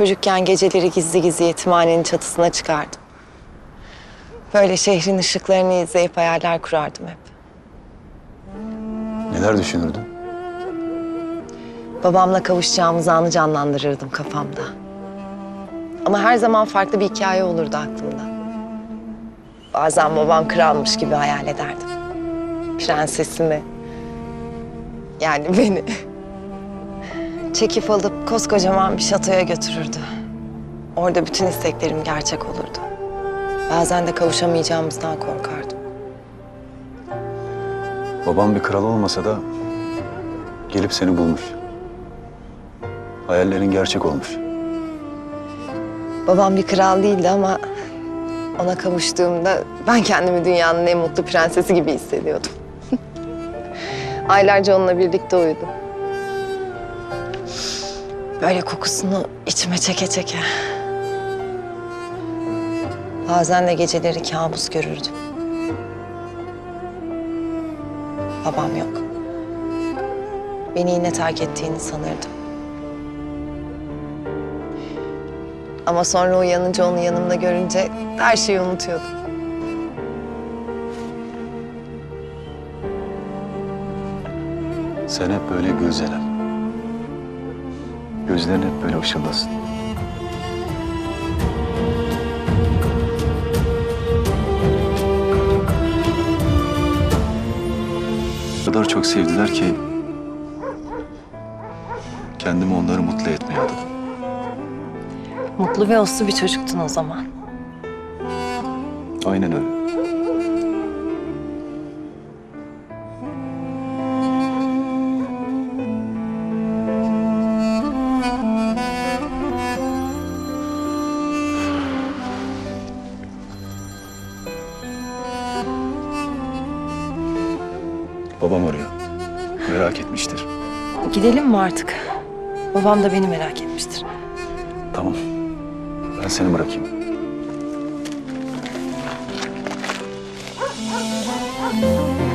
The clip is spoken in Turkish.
Çocukken geceleri gizli gizli yetimhanenin çatısına çıkardım. Böyle şehrin ışıklarını izleyip hayaller kurardım hep. Neler düşünürdün? Babamla kavuşacağımız anı canlandırırdım kafamda. Ama her zaman farklı bir hikaye olurdu aklımda. Bazen babam kralmış gibi hayal ederdim. Prensesimi. Yani beni. Çekip alıp koskocaman bir şatoya götürürdü. Orada bütün isteklerim gerçek olurdu. Bazen de kavuşamayacağımızdan korkardım. Babam bir kral olmasa da gelip seni bulmuş. Hayallerin gerçek olmuş. Babam bir kral değildi ama ona kavuştuğumda ben kendimi dünyanın en mutlu prensesi gibi hissediyordum. Aylarca onunla birlikte uyudum. Böyle kokusunu içime çeke çeke. Bazen de geceleri kabus görürdüm. Babam yok. Beni yine terk ettiğini sanırdım. Ama sonra uyanınca onu yanımda görünce her şeyi unutuyordum. Sen hep böyle gözelen. Gözlerin hep böyle ışıldasın. O kadar çok sevdiler ki kendimi onları mutlu etmeye adadım. Mutlu ve uslu bir çocuktun o zaman. Aynen öyle. Babam arıyor. Merak etmiştir. Gidelim mi artık? Babam da beni merak etmiştir. Tamam. Ben seni bırakayım.